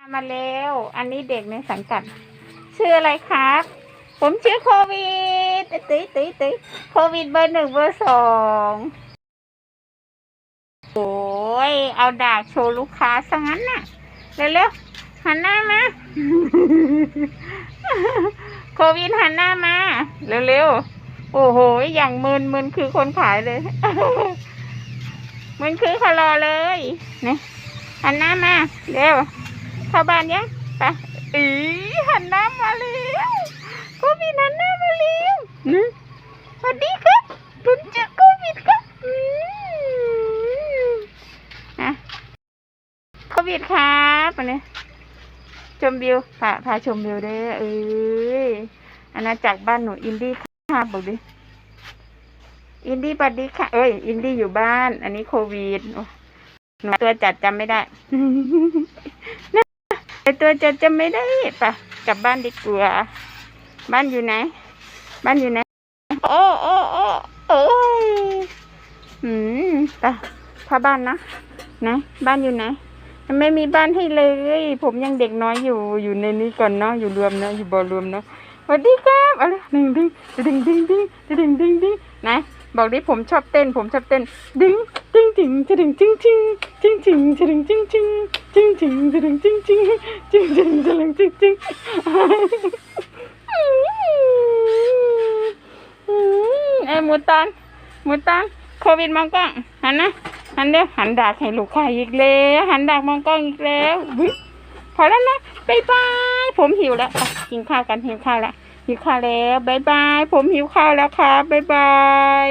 มาแล้ว อันนี้เด็กในสังกัด ชื่ออะไรครับ ผมชื่อโควิดตุยตุยตุยโควิดเบอร์หนึ่งเบอร์สองโอ้ยเอาดากโชว์ลูกค้าซะงั้นน่ะ เร็วๆหันหน้ามา โควิดหันหน้ามา เร็วๆ โอ้โห อย่างมึนมึนคือคนขายเลยมึนคือเขารอเลยนี่หันหน้ามา เร็ว เข้าบ้านยังไปอีหันหน้ามาเร็วโควิดหันหน้ามาเร็วนะสวัสดีครับผมเจอโควิดครับนะโควิดครับอันนี้ชมวิวพาพาชมวิวเด้อเอ้ยอาณาจักรบ้านหนูอินดี้ค่ะบอกดิอินดี้สวัสดีค่ะ เอ้ย อินดี้อยู่บ้าน อันนี้โควิดหนูตัวจัดจำไม่ได้ ไอตัวจะจะไม่ได้ปะกลับบ้านดีกว่าบ้านอยู่ไหน บ้านอยู่ไหน โอ้โอ้โอ้โอ้ยอืมปะพาบ้านนะไหนบ้านอยู่ไหนไม่มีบ้านให้เลย ผมยังเด็กน้อยอยู่อยู่ในนี้ก่อนเนาะอยู่รวมเนาะอยู่บ่อรวมเนาะสวัสดีครับอะไรดึงดึงดึงดึงดึงดึงดึงดึงไหน บอกดิผมชอบเต้น ผมชอบเต้นดึงดึงดึงจะดึงจึงจึงจึงจึงจะดึงจึงจึงจึงจึงจะดึงจึงจึงจึงจึงจะดึงจึงจึงเอ้หมูตันหมูตันโควิดมองกล้องหันนะหันเด้อหันดากให้ลูกค้าอีกแล้วหันดากมองกล้องอีกแล้วพอแล้วนะบายบายผมหิวแล้วกินข้าวกันหิวข้าวแล้ว หิวข้าวแล้วบายบาย ผมหิวข้าวแล้วครับบายบาย